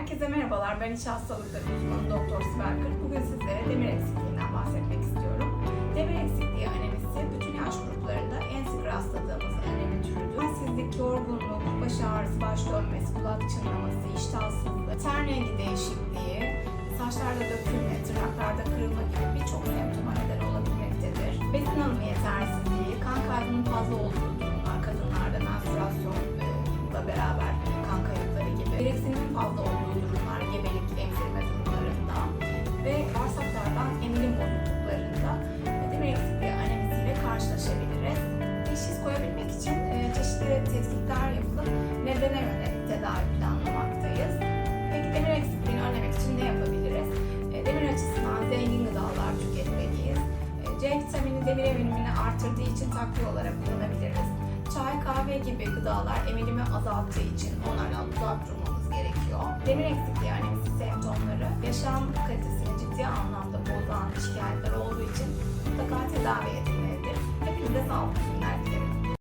Herkese merhabalar. Ben iç hastalıkları uzmanı Doktor Sibel Kırk. Bugün sizlere demir eksikliğinden bahsetmek istiyorum. Demir eksikliği anemisi bütün yaş gruplarında en sık rastladığımız anemi türüdür. Halsizlik, yorgunluk, baş ağrısı, baş dönmesi, kulak çınlaması, iştahsızlık, ten rengi değişikliği, saçlarda dökülme, tırnaklarda kırılma gibi birçok semptoma neden olabilmektedir. Besin alımı yetersizliği, kan kaybının fazla olduğu durumlar, kadınlarda menstruasyonla beraber kan kayıpları gibi, gereksinimin fazla tedavi planlamaktayız. Peki demir eksikliğini önlemek için ne yapabiliriz? E, Demir açısından zengin gıdalar tüketmeliyiz. E, C vitamini demir emilimini artırdığı için takviye olarak kullanabiliriz. Çay, kahve gibi gıdalar emilimi azalttığı için onlardan uzak durmamız gerekiyor. Demir eksikliği anemisi semptomları yaşam kalitesini ciddi anlamda bozan şikayetler olduğu için mutlaka tedavi edilmelidir. Hepinize sağlık.